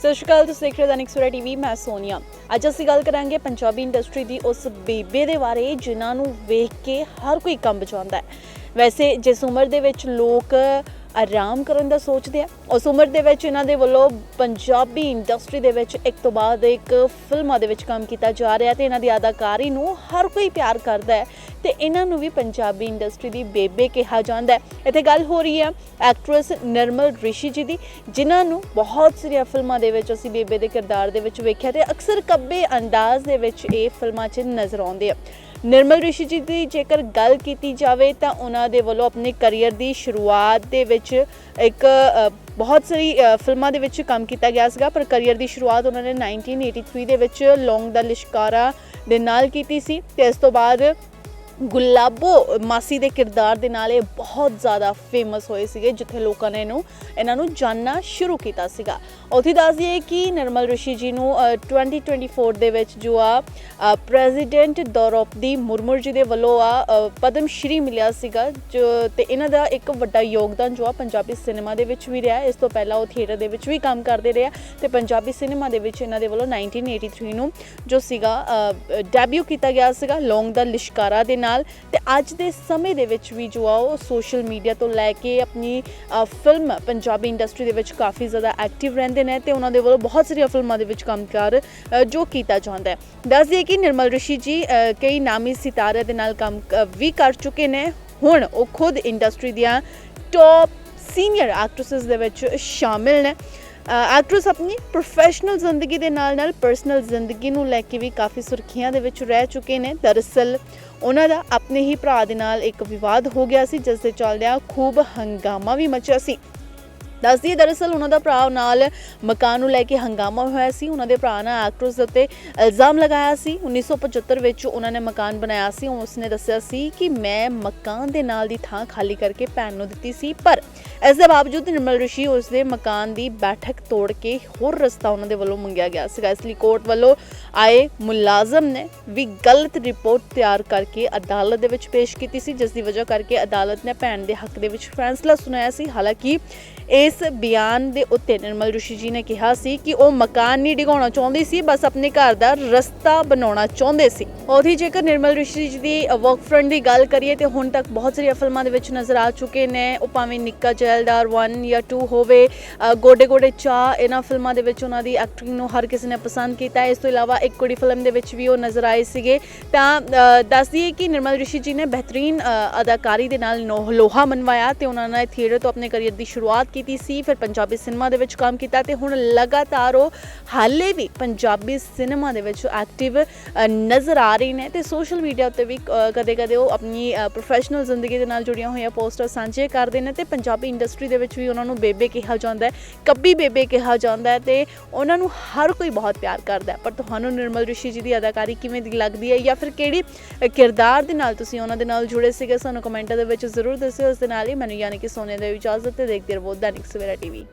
ਸਤਿ ਸ਼੍ਰੀ ਅਕਾਲ, ਤੁਸੀਂ ਦੇਖ ਰਹੇ ਹੋ ਦੈਨਿਕ ਸੂਰਾ ਟੀਵੀ, ਮੈਂ ਸੋਨੀਆ। ਅੱਜ ਅਸੀਂ ਗੱਲ ਕਰਾਂਗੇ ਪੰਜਾਬੀ ਇੰਡਸਟਰੀ ਦੀ ਉਸ ਬੇਬੇ ਦੇ ਬਾਰੇ, ਜਿਨ੍ਹਾਂ ਨੂੰ ਵੇਖ ਕੇ ਹਰ ਕੋਈ ਕੰਬ ਜਾਂਦਾ ਹੈ। ਵੈਸੇ ਜਿਸ ਉਮਰ ਦੇ ਵਿੱਚ ਲੋਕ ਆਰਾਮ ਕਰਨ ਦਾ ਸੋਚਦੇ ਆ, ਉਸ ਉਮਰ ਦੇ ਵਿੱਚ ਇਹਨਾਂ ਦੇ ਵੱਲੋਂ ਪੰਜਾਬੀ ਇੰਡਸਟਰੀ ਦੇ ਵਿੱਚ ਇੱਕ ਤੋਂ ਬਾਅਦ ਇੱਕ ਫਿਲਮਾਂ ਦੇ ਵਿੱਚ ਕੰਮ ਕੀਤਾ ਜਾ ਰਿਹਾ ਤੇ ਇਹਨਾਂ ਦੀ ਅਦਾਕਾਰੀ ਨੂੰ ਹਰ ਕੋਈ ਪਿਆਰ ਕਰਦਾ ਹੈ। ਤੇ ਇਹਨਾਂ ਨੂੰ ਵੀ ਪੰਜਾਬੀ ਇੰਡਸਟਰੀ ਦੀ ਬੇਬੇ ਕਿਹਾ ਜਾਂਦਾ ਹੈ। ਇੱਥੇ ਗੱਲ ਹੋ ਰਹੀ ਹੈ ਐਕਟਰੈਸ ਨਿਰਮਲ ਰਿਸ਼ੀ ਜੀ ਦੀ, ਜਿਨ੍ਹਾਂ ਨੂੰ ਬਹੁਤ ਸਾਰੀਆਂ ਫਿਲਮਾਂ ਦੇ ਵਿੱਚ ਅਸੀਂ ਬੇਬੇ ਦੇ ਕਿਰਦਾਰ ਦੇ ਵਿੱਚ ਵੇਖਿਆ ਤੇ ਅਕਸਰ ਕੱਬੇ ਅੰਦਾਜ਼ ਦੇ ਵਿੱਚ ਇਹ ਫਿਲਮਾਂ 'ਚ ਨਜ਼ਰ ਆਉਂਦੇ ਆ। ਨਿਰਮਲ ਰਿਸ਼ੀ ਜੀ ਦੀ ਜੇਕਰ ਗੱਲ ਕੀਤੀ ਜਾਵੇ ਤਾਂ ਉਹਨਾਂ ਦੇ ਵੱਲੋਂ ਆਪਣੇ ਕੈਰੀਅਰ ਦੀ ਸ਼ੁਰੂਆਤ ਦੇ ਵਿੱਚ ਇੱਕ ਬਹੁਤ ਸਾਰੀ ਫਿਲਮਾਂ ਦੇ ਵਿੱਚ ਕੰਮ ਕੀਤਾ ਗਿਆ ਸੀਗਾ, ਪਰ ਕੈਰੀਅਰ ਦੀ ਸ਼ੁਰੂਆਤ ਉਹਨਾਂ ਨੇ 1983 ਦੇ ਵਿੱਚ ਲੌਂਗ ਦਾ ਲਿਸ਼ਕਾਰਾ ਦੇ ਨਾਲ ਕੀਤੀ ਸੀ ਤੇ ਇਸ ਤੋਂ ਬਾਅਦ ਗੁਲਾਬੋ ਮਾਸੀ ਦੇ ਕਿਰਦਾਰ ਦੇ ਨਾਲ ਇਹ ਬਹੁਤ ਜ਼ਿਆਦਾ ਫੇਮਸ ਹੋਏ ਸੀਗੇ ਜਿੱਥੇ ਲੋਕਾਂ ਨੇ ਇਹਨੂੰ ਇਹਨਾਂ ਨੂੰ ਜਾਨਣਾ ਸ਼ੁਰੂ ਕੀਤਾ ਸੀਗਾ। ਉੱਥੇ ਦੱਸ ਦਈਏ ਕਿ ਨਿਰਮਲ ਰਿਸ਼ੀ ਜੀ ਨੂੰ ਅ, 2024 ਦੇ ਵਿੱਚ ਜੋ ਆ ਪ੍ਰੈਜ਼ੀਡੈਂਟ ਦੌਰੋਪਦੀ ਮੁਰਮੁਰ ਜੀ ਦੇ ਵੱਲੋਂ ਆ ਪਦਮ ਸ਼੍ਰੀ ਮਿਲਿਆ ਸੀਗਾ ਜੋ ਤੇ ਇਹਨਾਂ ਦਾ ਇੱਕ ਵੱਡਾ ਯੋਗਦਾਨ ਜੋ ਆ ਪੰਜਾਬੀ ਸਿਨੇਮਾ ਦੇ ਵਿੱਚ ਵੀ ਰਿਹਾ। ਇਸ ਤੋਂ ਪਹਿਲਾਂ ਉਹ ਥੀਏਟਰ ਦੇ ਵਿੱਚ ਵੀ ਕੰਮ ਕਰਦੇ ਰਹੇ ਆ ਤੇ ਪੰਜਾਬੀ ਸਿਨੇਮਾ ਦੇ ਵਿੱਚ ਇਹਨਾਂ ਦੇ ਵੱਲੋਂ 1983 ਨੂੰ ਜੋ ਸੀਗਾ ਡੈਬਿਊ ਕੀਤਾ ਗਿਆ ਸੀਗਾ ਲੌਂਗ ਦਾ ਲਿਸ਼ਕਾਰਾ ਦੇ ਨਾਲ। ਨਾਲ ਤੇ ਅੱਜ ਦੇ ਸਮੇਂ ਦੇ ਵਿੱਚ ਵੀ ਜੋ ਆ ਉਹ ਸੋਸ਼ਲ ਮੀਡੀਆ ਤੋਂ ਲੈ ਕੇ ਆਪਣੀ ਫਿਲਮ ਪੰਜਾਬੀ ਇੰਡਸਟਰੀ ਦੇ ਵਿੱਚ ਕਾਫੀ ਜ਼ਿਆਦਾ ਐਕਟਿਵ ਰਹਿੰਦੇ ਨੇ ਤੇ ਉਹਨਾਂ ਦੇ ਵੱਲੋਂ ਬਹੁਤ ਸਾਰੀਆਂ ਫਿਲਮਾਂ ਦੇ ਵਿੱਚ ਕੰਮਕਾਰ ਅ, ਜੋ ਕੀਤਾ ਜਾਂਦਾ ਹੈ। ਦੱਸ ਦਈਏ ਕਿ ਨਿਰਮਲ ਰਿਸ਼ੀ ਜੀ ਕਈ ਨਾਮੀ ਸਿਤਾਰਿਆਂ ਦੇ ਨਾਲ ਕੰਮ ਵੀ ਕਰ ਚੁੱਕੇ ਨੇ। ਹੁਣ ਉਹ ਖੁਦ ਇੰਡਸਟਰੀ ਦੀਆਂ ਟੌਪ ਸੀਨੀਅਰ ਐਕਟ੍ਰੈਸਸ ਦੇ ਵਿੱਚ ਸ਼ਾਮਿਲ ਨੇ। ਐਕਟਰਸ ਆਪਣੀ ਪ੍ਰੋਫੈਸ਼ਨਲ ਜ਼ਿੰਦਗੀ ਦੇ ਨਾਲ ਨਾਲ ਪਰਸਨਲ ਜ਼ਿੰਦਗੀ ਨੂੰ ਲੈ ਕੇ ਵੀ ਕਾਫੀ ਸੁਰਖੀਆਂ ਦੇ ਵਿੱਚ ਰਹਿ ਚੁੱਕੇ ਨੇ। ਦਰਅਸਲ ਉਹਨਾਂ ਦਾ ਆਪਣੇ ਹੀ ਭਰਾ ਦੇ ਨਾਲ ਇੱਕ ਵਿਵਾਦ ਹੋ ਗਿਆ ਸੀ, ਜਿਸ ਦੇ ਚੱਲਦਿਆਂ ਖੂਬ ਹੰਗਾਮਾ ਵੀ ਮਚਿਆ ਸੀ। ਦੱਸਦੀ ਦਰਅਸਲ ਉਹਨਾਂ ਦਾ ਭਰਾ ਨਾਲ ਮਕਾਨ ਨੂੰ ਲੈ ਕੇ ਹੰਗਾਮਾ ਹੋਇਆ ਸੀ। ਉਹਨਾਂ ਦੇ ਭਰਾ ਨੇ ਐਕਟਰਸ ਦੇ ਉੱਤੇ ਇਲਜ਼ਾਮ ਲਗਾਇਆ ਸੀ। 1975 ਵਿੱਚ ਉਹਨਾਂ ਨੇ ਮਕਾਨ ਬਣਾਇਆ ਸੀ। ਉਸਨੇ ਦੱਸਿਆ ਸੀ ਕਿ ਮੈਂ ਮਕਾਨ ਦੇ ਨਾਲ ਦੀ ਥਾਂ ਖਾਲੀ ਕਰਕੇ ਭੈਣ ਨੂੰ ਦਿੱਤੀ ਸੀ, ਪਰ ਇਸ ਦੇ ਬਾਵਜੂਦ ਨਿਰਮਲ ਰਿਸ਼ੀ ਉਸ ਦੇ ਮਕਾਨ ਦੀ ਬੈਠਕ ਤੋੜ ਕੇ ਹੋਰ ਰਸਤਾ ਉਹਨਾਂ ਦੇ ਵੱਲੋਂ ਮੰਗਿਆ ਗਿਆ ਸੀਗਾ। ਇਸ ਲਈ ਕੋਰਟ ਵੱਲੋਂ ਆਏ ਮੁਲਾਜ਼ਮ ਨੇ ਵੀ ਗਲਤ ਰਿਪੋਰਟ ਤਿਆਰ ਕਰਕੇ ਅਦਾਲਤ ਦੇ ਵਿੱਚ ਪੇਸ਼ ਕੀਤੀ ਸੀ, ਜਿਸ ਦੀ ਵਜ੍ਹਾ ਕਰਕੇ ਅਦਾਲਤ ਨੇ ਭੈਣ ਦੇ ਹੱਕ ਦੇ ਵਿੱਚ ਫੈਸਲਾ ਸੁਣਾਇਆ ਸੀ। ਹਾਲਾਂਕਿ ਇਸ ਬਿਆਨ ਦੇ ਉੱਤੇ ਨਿਰਮਲ ਰਿਸ਼ੀ ਜੀ ਨੇ ਕਿਹਾ ਸੀ ਕਿ ਉਹ ਮਕਾਨ ਨਹੀਂ ਡਿਗਾਉਣਾ ਚਾਹੁੰਦੀ ਸੀ ਬਸ ਆਪਣੇ ਘਰ ਦਾ ਰਸਤਾ ਬਣਾਉਣਾ ਚਾਹੁੰਦੇ ਸੀ। ਉਹਦੀ ਜੇਕਰ ਨਿਰਮਲ ਰਿਸ਼ੀ ਜੀ ਦੀ ਵਰਕ ਫਰੰਟ ਦੀ ਗੱਲ ਕਰੀਏ ਤੇ ਹੁਣ ਤੱਕ ਬਹੁਤ ਸਾਰੀਆਂ ਫਿਲਮਾਂ ਦੇ ਵਿੱਚ ਨਜ਼ਰ ਆ ਚੁੱਕੇ ਨੇ। ਉਹ ਭਾਵੇਂ ਨਿੱਕਾ ਜੈਲਦਾਰ 1 ਜਾਂ 2 ਹੋਵੇ ਗੋਡੇ ਗੋਡੇ ਚਾ ਇਹਨਾਂ ਫਿਲਮਾਂ ਦੇ ਵਿੱਚ ਉਹਨਾਂ ਦੀ ਐਕਟਿੰਗ ਨੂੰ ਹਰ ਕਿਸੇ ਨੇ ਪਸੰਦ ਕੀਤਾ। ਇਸ ਤੋਂ ਇਲਾਵਾ ਇੱਕ ਕੁੜੀ ਫਿਲਮ ਦੇ ਵਿੱਚ ਵੀ ਉਹ ਨਜ਼ਰ ਆਏ ਸੀਗੇ। ਤਾਂ ਅ, ਦੱਸ ਦਈਏ ਕਿ ਨਿਰਮਲ ਰਿਸ਼ੀ ਜੀ ਨੇ ਬਿਹਤਰੀਨ ਅਦਾਕਾਰੀ ਦੇ ਨਾਲ ਨੋ- ਲੋਹਾ ਮਨਵਾਇਆ ਤੇ ਉਹਨਾਂ ਨੇ ਥੀਏਟਰ ਤੋਂ ਆਪਣੇ ਕਰੀਅਰ ਦੀ ਸ਼ੁਰੂਆਤ ਕੀਤੀ ਸੀ, ਫਿਰ ਪੰਜਾਬੀ ਸਿਨੇਮਾ ਦੇ ਵਿੱਚ ਕੰਮ ਕੀਤਾ ਤੇ ਹੁਣ ਲਗਾਤਾਰ ਉਹ ਹਾਲੇ ਵੀ ਪੰਜਾਬੀ ਸਿਨੇਮਾ ਦੇ ਵਿੱਚ ਐਕਟਿਵ ਨਜ਼ਰ ਆ ਰਹੇ ਨੇ ਤੇ ਸੋਸ਼ਲ ਮੀਡੀਆ ਉੱਤੇ ਵੀ ਕਦੇ-ਕਦੇ ਉਹ ਆਪਣੀ ਪ੍ਰੋਫੈਸ਼ਨਲ ਜ਼ਿੰਦਗੀ ਦੇ ਨਾਲ ਜੁੜੀਆਂ ਹੋਈਆਂ ਪੋਸਟਰ ਸਾਂਝੇ ਕਰਦੇ ਨੇ ਤੇ ਪੰਜਾਬੀ ਇੰਡਸਟਰੀ ਦੇ ਵਿੱਚ ਵੀ ਉਹਨਾਂ ਨੂੰ ਬੇਬੇ ਕਿਹਾ ਜਾਂਦਾ ਹੈ, ਕੱਬੀ ਬੇਬੇ ਕਿਹਾ ਜਾਂਦਾ ਹੈ ਤੇ ਉਹਨਾਂ ਨੂੰ ਹਰ ਕੋਈ ਬਹੁਤ ਪਿਆਰ ਕਰਦਾ ਹੈ। ਪਰ ਤੁਹਾਨੂੰ ਨਿਰਮਲ ਰਿਸ਼ੀ ਜੀ ਦੀ ਅਦਾਕਾਰੀ ਕਿਵੇਂ ਦੀ ਲੱਗਦੀ ਹੈ ਜਾਂ ਫਿਰ ਕਿਹੜੀ ਕਿਰਦਾਰ ਦੇ ਨਾਲ ਤੁਸੀਂ ਉਹਨਾਂ ਦੇ ਨਾਲ ਜੁੜੇ ਸੀਗੇ ਸਾਨੂੰ ਕਮੈਂਟਾਂ ਦੇ ਵਿੱਚ ਜ਼ਰੂਰ ਦੱਸਿਓ ਉਸ ਦੇ ਨਾਲ ਹੀ ਮੈਨੂੰ ਯਾਨੀ ਕਿ ਸੋਨੇ ਦੀ ਇਜਾਜ਼ਤ ਤੇ ਦੇਖਦੇ ਰਹੋ। ਦੈਨਿਕ ਸਵੇਰਾ ਟੀਵੀ